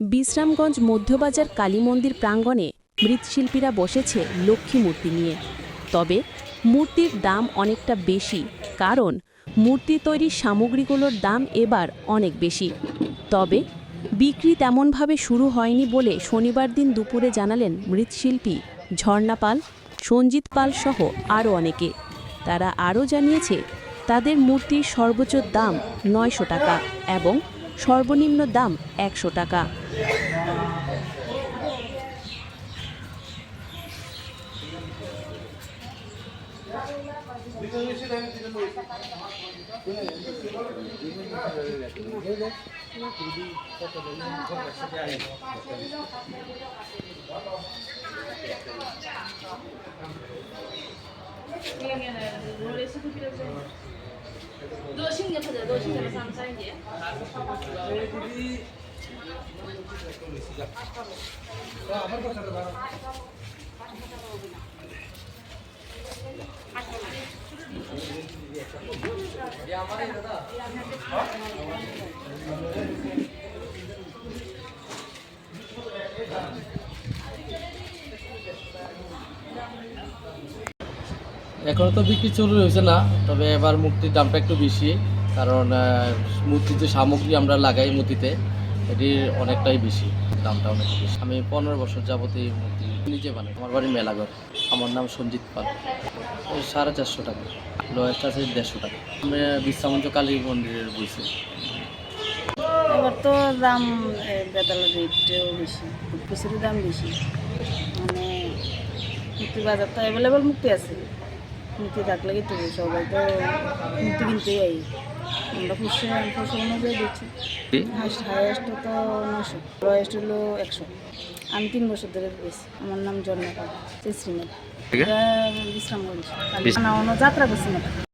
বিশ্রামগঞ্জ মধ্যবাজার কালী মন্দির প্রাঙ্গণে মৃৎশিল্পীরা বসেছে লক্ষ্মী মূর্তি নিয়ে। তবে মূর্তির দাম অনেকটা বেশি, কারণ মূর্তি তৈরির সামগ্রীগুলোর দাম এবার অনেক বেশি। তবে বিক্রি তেমনভাবে শুরু হয়নি বলে শনিবার দিন দুপুরে জানালেন মৃৎশিল্পী ঝর্ণা পাল, সঞ্জিত পাল সহ আরও অনেকে। তারা আরও জানিয়েছে, তাদের মূর্তির সর্বোচ্চ দাম নয়শো টাকা এবং সর্বনিম্ন দাম একশো টাকা। 多新年或者多新年的上三节。এখনও তো বিক্রি শুরু হয়েছে না, তবে এবার মূর্তির দামটা একটু বেশি, কারণ যে সামগ্রী আমরা লাগাই মূর্তিতে এটির অনেকটাই বেশি, দামটা অনেক বেশি। আমি পনেরো বছর যাবত এই মূর্তি নিজে বানাই। আমার বাড়ি মেলাঘর। আমার নাম সঞ্জিত পাল। সাড়ে চারশো টাকা। লোয়েস্ট আছে দেড়শো টাকা। আমি বিশ্রামঞ্চ কালী মন্দিরের বইছি। এবার তো দাম বেতালের রেটও বেশি। কিছুরই দাম বেশি। মানে মুক্তি বাজার তো অ্যাভেলেবেল মুক্তি আছে। মুক্তি থাকলে কি তো সবাই তো মুক্তি কিনতেই আই আমরা খুশি খুশি অনুযায়ী দিচ্ছি। হাইস্ট হাইয়েস্ট তো নশো লোয়েস্ট হলো একশো। আমি তিন বছর ধরে বেশি আমার নাম জন্মকাল শ্রীমেল বিশ্রামগঞ্জ। যাত্রা করছি না।